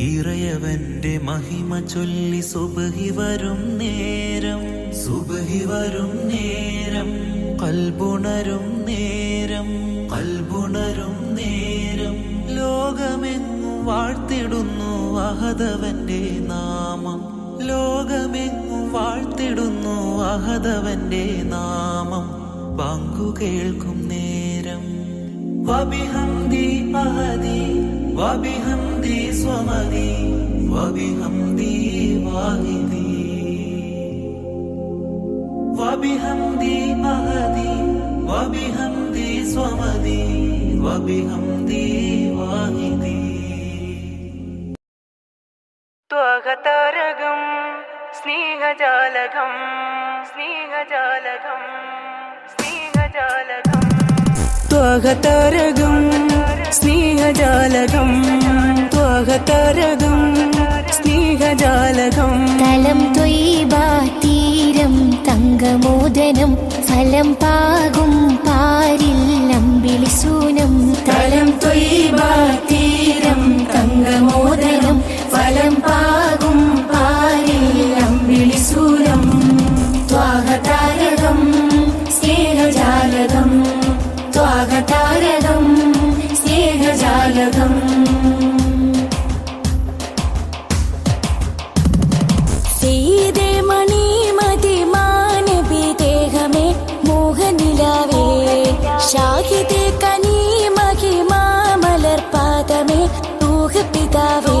ഇറയവന്റെ മഹിമ ചൊല്ലി സുബഹി വരും നേരം സുബഹി വരും നേരം കൽബുണരും നേരം കൽബുണരും നേരം. ലോകമെങ്ങും വാഴ്ത്തിടുന്നു അഹദവന്റെ നാമം. ലോകമെങ്ങും വാഴ്ത്തിടുന്നു അഹദവന്റെ നാമം. പങ്കു കേൾക്കും നേരം. വബിഹംദി അഹദി ത്വകതാരകം സ്നേഹജാലകം സ്നേഹജാലകം സ്നേഹജാലകം. ത്വകതാരകം സ്നേഹജാലകം ത്വകതാരകം സ്നേഹജാലകം. തലം തൊയ്ബ തീരം തങ്കമോദനം ഫലം പാകും. സ്നേഹജാലകം സീതേ മണിമതി മാനവി ദേഹമേ മോഹനിലാവേ. ഷാഹിദേ കനി മഹിമാമലർ പാദമേ പിതാവേ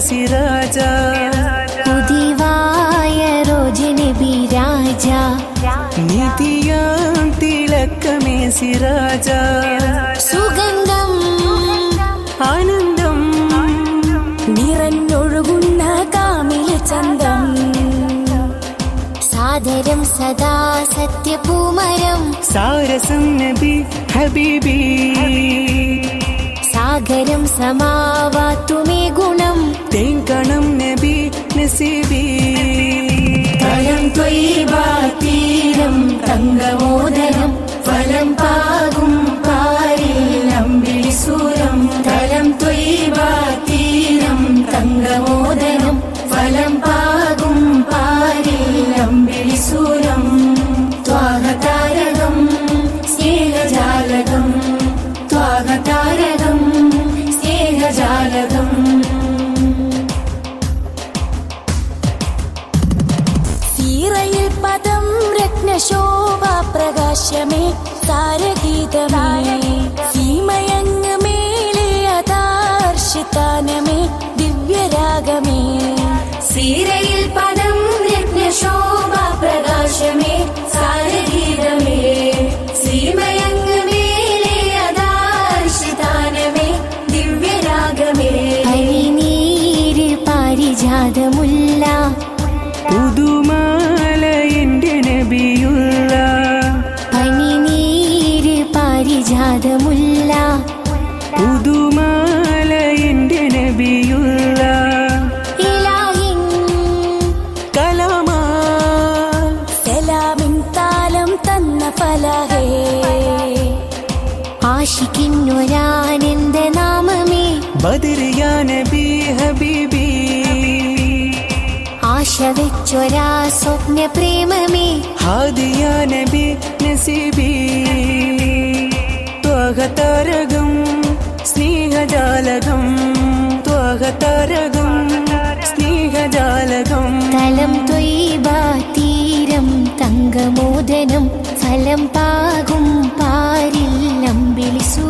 തിളക്കമേ സിരാജ ഉദിവായ റോജിന് ബിരാജ നിധിയാം തിളക്കമേ സിരാജ സുഗന്ധം ആനന്ദം നിറഞ്ഞൊഴുകുന്ന കാമില ചന്തം. സാദരം സദാ സത്യപൂമരം. സാരസം നബി ഹബീബി. സാഗരം സമാവാത്തുമേ ഗുണം. തേങ്കണം നബി നസീബി പദം രത്നശോഭാപ്രകാശമേ പ്രകാശമേ താരഗീതമേ. സീമയങ്ങ് മേലെ അതാർഷിതാനമേ ദിവ്യരാഗമേ. സീരയിൽ പദം രത്നശോഭാപ്രകാശമേ പ്രകാശമേ സാരഗീതമേ സീമയങ്ങ് മേലെ അതാർഷിതാനമേ ദിവ്യരാഗമേ. ഹരിനീര് പാരിജാതമുല്ല പുതുമാല എന്റെ നബിയുള്ള പനിനീര് പാരിജാതമുല്ല പുതുമാല എന്റെ നബിയുള്ള ആശിക്കിന്നൊരാനന്ദ നാമമേ. ബദരിയാ നബി ഹബീബ് വെച്ചൊരാ സ്വപ്ന പ്രേമമേ ഹാദിയാ നബി നസീബി സ്നേഹജാലകം ത്വകതാരകം സ്നേഹജാലകം. തലം തൊയ്ബ തീരം തങ്കമോദനം ഫലം പാകും പാരിൽ അമ്പിളിസൂനം